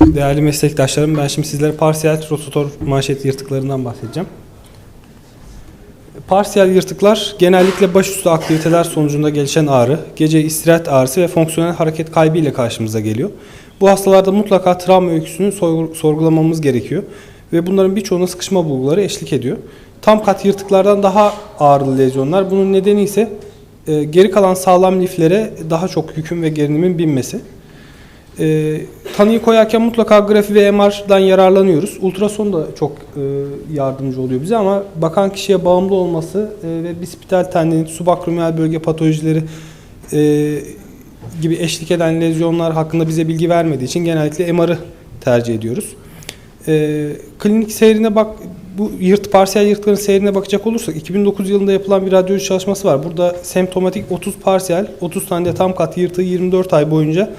Değerli meslektaşlarım ben şimdi sizlere parsiyel rotator manşet yırtıklarından bahsedeceğim. Parsiyel yırtıklar genellikle başüstü aktiviteler sonucunda gelişen ağrı, gece istirahat ağrısı ve fonksiyonel hareket kaybı ile karşımıza geliyor. Bu hastalarda mutlaka travma öyküsünü sor- sorgulamamız gerekiyor ve bunların birçoğuna sıkışma bulguları eşlik ediyor. Tam kat yırtıklardan daha ağırlı lezyonlar. Bunun nedeni ise e, geri kalan sağlam liflere daha çok yükün ve gerinimin binmesi. E, tanıyı koyarken mutlaka grafi ve MR'dan yararlanıyoruz. Ultrason da çok e, yardımcı oluyor bize ama bakan kişiye bağımlı olması e, ve bispital tendinit, subakromiyal bölge patolojileri e, gibi eşlik eden lezyonlar hakkında bize bilgi vermediği için genellikle MR'ı tercih ediyoruz. E, klinik seyrine bak bu yırt parsiyel yırtıkların seyrine bakacak olursak 2009 yılında yapılan bir radyoloji çalışması var. Burada semptomatik 30 parsiyel, 30 tane de tam kat yırtığı 24 ay boyunca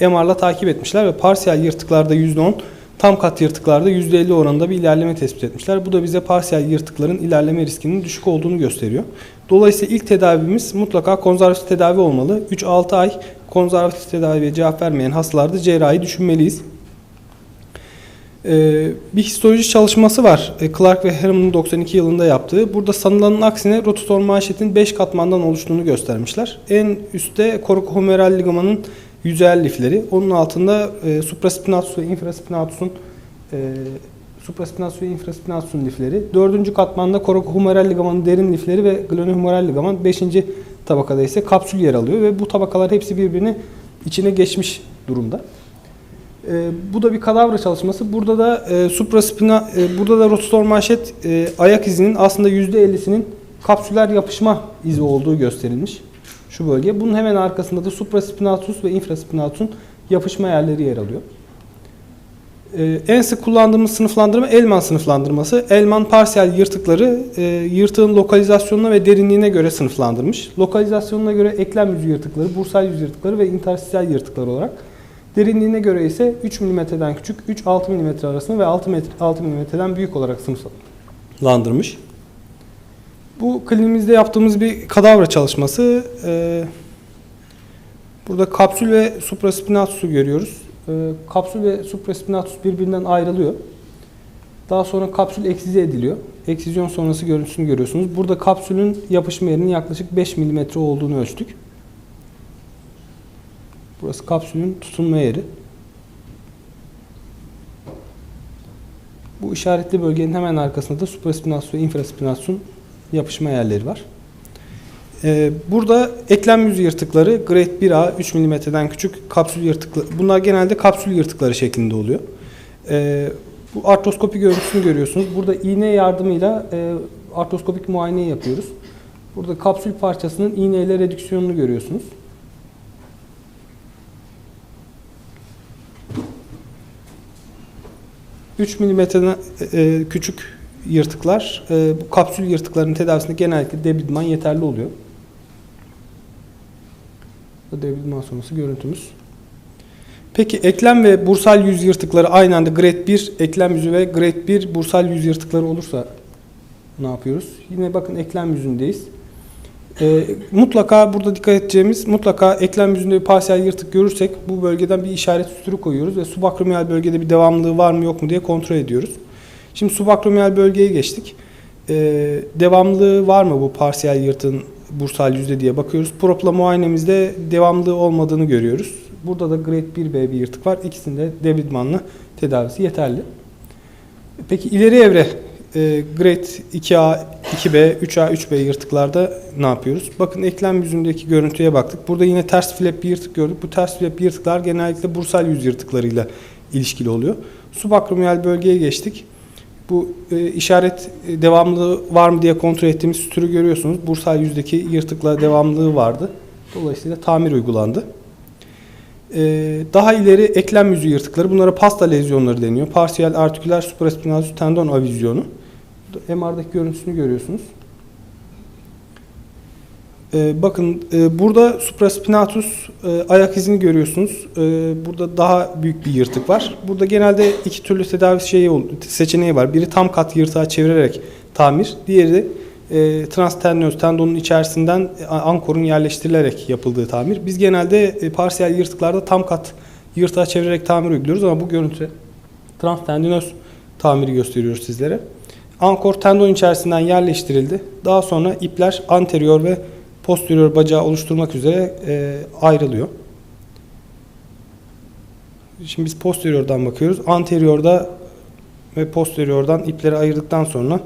MR'la takip etmişler ve parsiyel yırtıklarda %10, tam kat yırtıklarda %50 oranında bir ilerleme tespit etmişler. Bu da bize parsiyel yırtıkların ilerleme riskinin düşük olduğunu gösteriyor. Dolayısıyla ilk tedavimiz mutlaka konservatif tedavi olmalı. 3-6 ay konservatif tedaviye cevap vermeyen hastalarda cerrahi düşünmeliyiz. Ee, bir histoloji çalışması var. Ee, Clark ve Harriman'ın 92 yılında yaptığı. Burada sanılanın aksine rotator manşetin 5 katmandan oluştuğunu göstermişler. En üstte korukohumeral ligamanın yüzeyel lifleri. Onun altında e, supraspinatus ve infraspinatus'un e, supraspinatus ve infraspinatus'un lifleri. Dördüncü katmanda korukohumeral ligamanın derin lifleri ve glenohumeral ligaman. Beşinci tabakada ise kapsül yer alıyor ve bu tabakalar hepsi birbirini içine geçmiş durumda. E, bu da bir kadavra çalışması. Burada da e, supraspina, e, burada da rotator manşet e, ayak izinin aslında %50'sinin kapsüler yapışma izi olduğu gösterilmiş. Şu bölge. Bunun hemen arkasında da supraspinatus ve infraspinatus'un yapışma yerleri yer alıyor. E, en sık kullandığımız sınıflandırma Elman sınıflandırması. Elman parsiyel yırtıkları e, yırtığın lokalizasyonuna ve derinliğine göre sınıflandırmış. Lokalizasyonuna göre eklem yüzü yırtıkları, bursal yüz yırtıkları ve interstisyal yırtıklar olarak Derinliğine göre ise 3 mm'den küçük, 3-6 mm arasında ve 6, metre, 6 mm'den büyük olarak sınıflandırmış. Bu klinimizde yaptığımız bir kadavra çalışması. Ee, burada kapsül ve supraspinatus'u görüyoruz. Ee, kapsül ve supraspinatus birbirinden ayrılıyor. Daha sonra kapsül eksize ediliyor. Eksizyon sonrası görüntüsünü görüyorsunuz. Burada kapsülün yapışma yerinin yaklaşık 5 mm olduğunu ölçtük. Burası kapsülün tutunma yeri. Bu işaretli bölgenin hemen arkasında da supraspinatus ve infraspinatus'un yapışma yerleri var. Ee, burada eklem yüzü yırtıkları grade 1A 3 mm'den küçük kapsül yırtıkları. Bunlar genelde kapsül yırtıkları şeklinde oluyor. Ee, bu artroskopi görüntüsünü görüyorsunuz. Burada iğne yardımıyla e, artroskopik muayene yapıyoruz. Burada kapsül parçasının iğneyle redüksiyonunu görüyorsunuz. 3 milimetreden e, küçük yırtıklar, e, bu kapsül yırtıkların tedavisinde genellikle debridman yeterli oluyor. Debridman sonrası görüntümüz. Peki eklem ve bursal yüz yırtıkları aynı anda grade 1 eklem yüzü ve grade 1 bursal yüz yırtıkları olursa ne yapıyoruz? Yine bakın eklem yüzündeyiz. E, mutlaka burada dikkat edeceğimiz mutlaka eklem yüzünde bir parsiyel yırtık görürsek bu bölgeden bir işaret sütürü koyuyoruz ve subakromiyal bölgede bir devamlılığı var mı yok mu diye kontrol ediyoruz. Şimdi subakromiyal bölgeye geçtik. E, devamlılığı var mı bu parsiyel yırtığın bursal yüzde diye bakıyoruz. Propla muayenemizde devamlılığı olmadığını görüyoruz. Burada da grade 1B bir yırtık var. İkisinde debridmanla tedavisi yeterli. Peki ileri evre e, grade 2A, 2B, 3A, 3B yırtıklarda ne yapıyoruz? Bakın eklem yüzündeki görüntüye baktık. Burada yine ters flap bir yırtık gördük. Bu ters flap yırtıklar genellikle bursal yüz yırtıklarıyla ilişkili oluyor. Subakromiyal bölgeye geçtik. Bu e, işaret e, devamlılığı var mı diye kontrol ettiğimiz sütürü görüyorsunuz. Bursal yüzdeki yırtıkla devamlılığı vardı. Dolayısıyla tamir uygulandı. Ee, daha ileri eklem yüzü yırtıkları. Bunlara pasta lezyonları deniyor. Parsiyel artiküler supraspinatus tendon avizyonu. MR'daki görüntüsünü görüyorsunuz. Ee, bakın e, burada supraspinatus e, ayak izini görüyorsunuz. E, burada daha büyük bir yırtık var. Burada genelde iki türlü tedavi şeyi seçeneği var. Biri tam kat yırtığa çevirerek tamir. Diğeri e, transternöz tendonun içerisinden e, ankorun yerleştirilerek yapıldığı tamir. Biz genelde e, parsiyel yırtıklarda tam kat yırtığa çevirerek tamir uyguluyoruz ama bu görüntü transtendinöz tamiri gösteriyoruz sizlere. Ankor tendon içerisinden yerleştirildi. Daha sonra ipler anterior ve posterior bacağı oluşturmak üzere e, ayrılıyor. Şimdi biz posteriordan bakıyoruz. Anteriorda ve posteriordan ipleri ayırdıktan sonra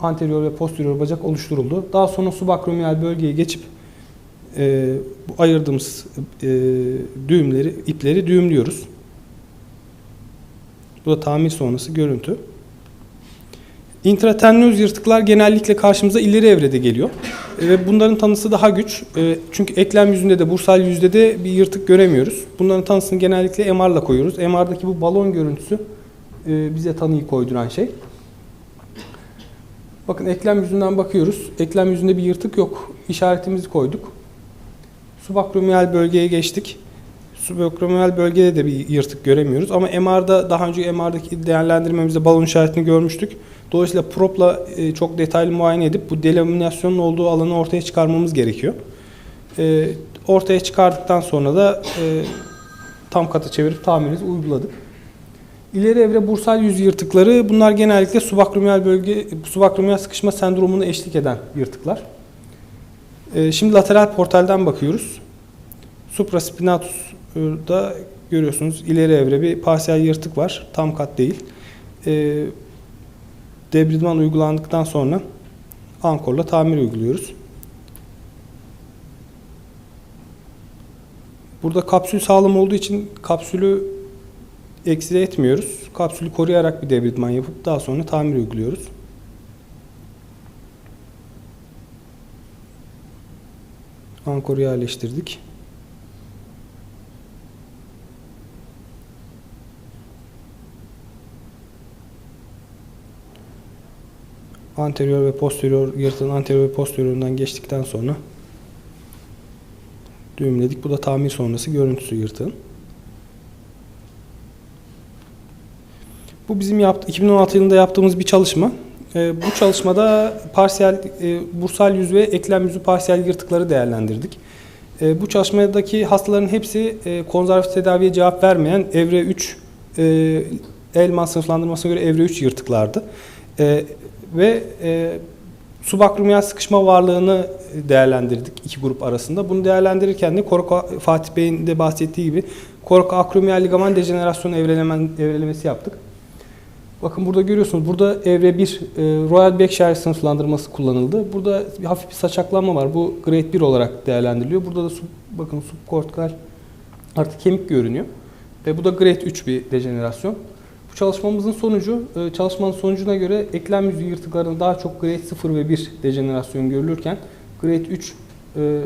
anterior ve posterior bacak oluşturuldu. Daha sonra subakromiyal bölgeye geçip e, bu ayırdığımız e, düğümleri, ipleri düğümlüyoruz. Bu da tamir sonrası görüntü. Intratendinöz yırtıklar genellikle karşımıza ileri evrede geliyor. E, Ve bunların tanısı daha güç. E, Çünkü eklem yüzünde de bursal yüzde de bir yırtık göremiyoruz. Bunların tanısını genellikle MR'la koyuyoruz. MR'daki bu balon görüntüsü e, bize tanıyı koyduran şey. Bakın eklem yüzünden bakıyoruz. Eklem yüzünde bir yırtık yok. İşaretimizi koyduk. Subakromiyal bölgeye geçtik. Subakromiyal bölgede de bir yırtık göremiyoruz. Ama MR'da daha önce MR'daki değerlendirmemizde balon işaretini görmüştük. Dolayısıyla propla e, çok detaylı muayene edip bu delaminasyonun olduğu alanı ortaya çıkarmamız gerekiyor. E, ortaya çıkardıktan sonra da e, tam kata çevirip tamirimizi uyguladık. İleri evre bursal yüz yırtıkları bunlar genellikle subakromiyal bölge subakromiyal sıkışma sendromunu eşlik eden yırtıklar. Şimdi lateral portalden bakıyoruz. Supraspinatus'da görüyorsunuz ileri evre bir parsiyel yırtık var. Tam kat değil. Ee, debridman uygulandıktan sonra ankorla tamir uyguluyoruz. Burada kapsül sağlam olduğu için kapsülü eksile etmiyoruz. Kapsülü koruyarak bir debridman yapıp daha sonra tamir uyguluyoruz. Ankoru yerleştirdik. Anterior ve posterior yırtığın anterior ve posteriorundan geçtikten sonra düğümledik. Bu da tamir sonrası görüntüsü yırtığın. Bu bizim yaptı, 2016 yılında yaptığımız bir çalışma. Ee, bu çalışmada parsiyel, e, bursal yüz ve eklem yüzü parsiyel yırtıkları değerlendirdik. E, bu çalışmadaki hastaların hepsi e, konservatif tedaviye cevap vermeyen evre 3 e, Elman sınıflandırmasına göre evre 3 yırtıklardı. E, ve e, subakromiyal sıkışma varlığını değerlendirdik iki grup arasında. Bunu değerlendirirken de Korok Fatih Bey'in de bahsettiği gibi korok akromiyal ligaman dejenerasyonu evrelemen, evrelemesi yaptık. Bakın burada görüyorsunuz. Burada evre 1 e, Royal Berkshire sınıflandırması kullanıldı. Burada bir hafif bir saçaklanma var. Bu grade 1 olarak değerlendiriliyor. Burada da sub, bakın subkortikal artık kemik görünüyor. Ve bu da grade 3 bir dejenerasyon. Bu çalışmamızın sonucu, e, çalışmanın sonucuna göre eklem yüzü yırtıklarında daha çok grade 0 ve 1 dejenerasyon görülürken grade 3 e,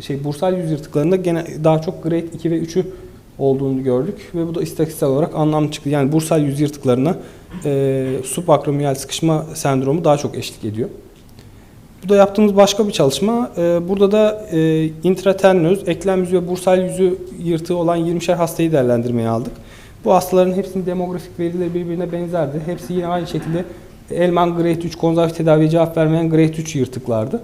şey bursal yüz yırtıklarında gene daha çok grade 2 ve 3'ü olduğunu gördük ve bu da istatistiksel olarak anlamlı çıktı. Yani bursal yüz yırtıklarına e, subakromiyal sıkışma sendromu daha çok eşlik ediyor. Bu da yaptığımız başka bir çalışma. E, burada da e, intraternöz, eklem yüzü ve bursal yüzü yırtığı olan 20'şer hastayı değerlendirmeye aldık. Bu hastaların hepsinin demografik verileri birbirine benzerdi. Hepsi yine aynı şekilde Elman grade 3 konservatif tedaviye cevap vermeyen grade 3 yırtıklardı.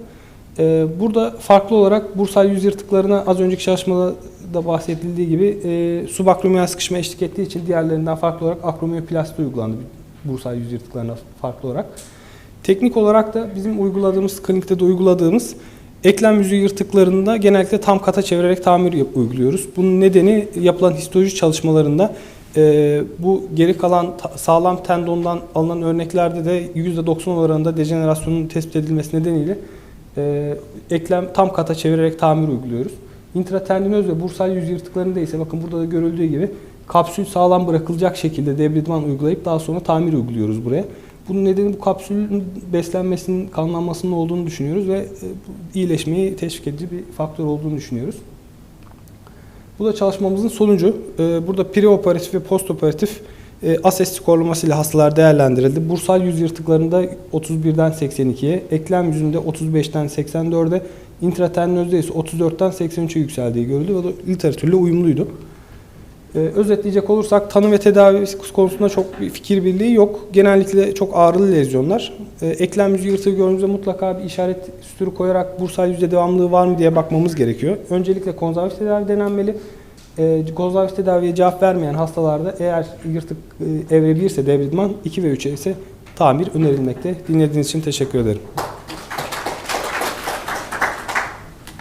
Ee, burada farklı olarak bursal yüz yırtıklarına az önceki çalışmada da bahsedildiği gibi e, subakromiyal sıkışma eşlik ettiği için diğerlerinden farklı olarak akromiyoplasti uygulandı bursal yüz yırtıklarına farklı olarak. Teknik olarak da bizim uyguladığımız, klinikte de uyguladığımız eklem yüzü yırtıklarında genellikle tam kata çevirerek tamir uyguluyoruz. Bunun nedeni yapılan histoloji çalışmalarında e, bu geri kalan sağlam tendondan alınan örneklerde de %90 oranında dejenerasyonun tespit edilmesi nedeniyle e, eklem tam kata çevirerek tamir uyguluyoruz. Intratendinöz ve bursal yüz yırtıklarında ise bakın burada da görüldüğü gibi kapsül sağlam bırakılacak şekilde debridman uygulayıp daha sonra tamir uyguluyoruz buraya. Bunun nedeni bu kapsülün beslenmesinin, kanlanmasının olduğunu düşünüyoruz ve e, iyileşmeyi teşvik edici bir faktör olduğunu düşünüyoruz. Bu da çalışmamızın sonucu. Ee, Burada preoperatif ve postoperatif e, ASES skorlamasıyla hastalar değerlendirildi. Bursal yüz yırtıklarında 31'den 82'ye, eklem yüzünde 35'ten 84'e, intratendinözde ise 34'ten 83'e yükseldiği görüldü ve literatürle uyumluydu. Ee, özetleyecek olursak tanı ve tedavi konusunda çok bir fikir birliği yok. Genellikle çok ağrılı lezyonlar. Ee, eklem yüzü yırtığı gördüğümüzde mutlaka bir işaret sütürü koyarak bursal yüzde devamlılığı var mı diye bakmamız gerekiyor. Öncelikle konservatif tedavi denenmeli. E, Kozlarvis tedaviye cevap vermeyen hastalarda eğer yırtık e, evre 1 ise devridman, 2 ve 3 ise tamir önerilmekte. Dinlediğiniz için teşekkür ederim.